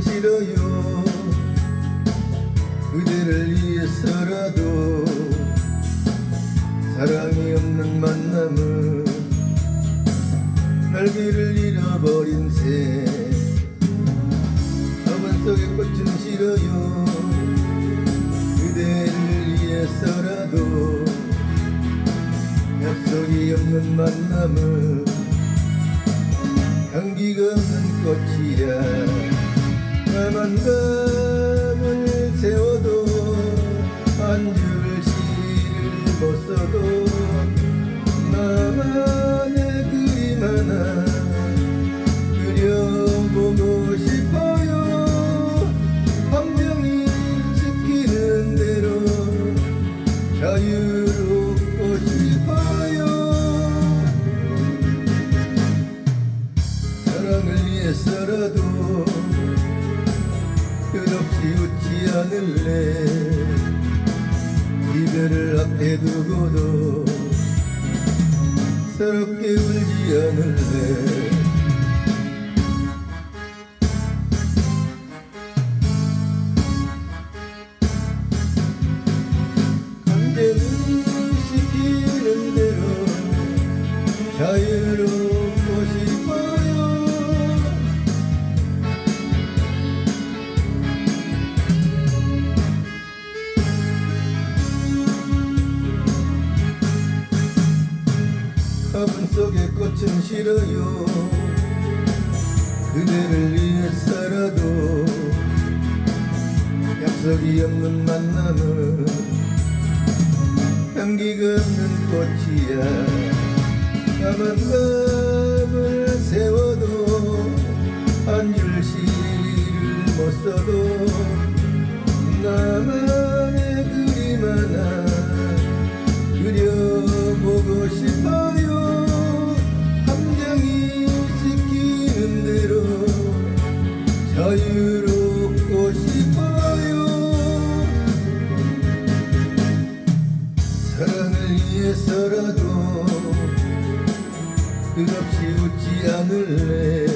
싫어요. 그대를 위해서라도 사랑이 없는 만남은 날개를 잃어버린 새 가만 속에 꽃은 싫어요. 그대를 위해서라도 약속이 없는 만남은 없는 꽃이야. 까만 밤을 세워도 한 줄 시를 못 써도 나만의 그림 하나 위해서라도 끝없이 웃지 않을래. 이별을 앞에 두고도 서럽게 울지 않을래 속의 꽃은 싫어요. 그대를 위해서라도 약속이 없는 만남은 향기가 없는 꽃이야. 까만 밤을 세워도 한 줄 시를 못 써도 나만의 그림 하나 그려보고 싶어 사랑을 위해서라도 끝없이 웃지 않을래?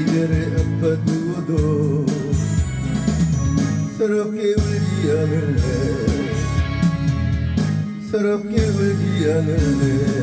이별에 아파 두어도 서럽게 울지 않을래? 서럽게 울지 않을래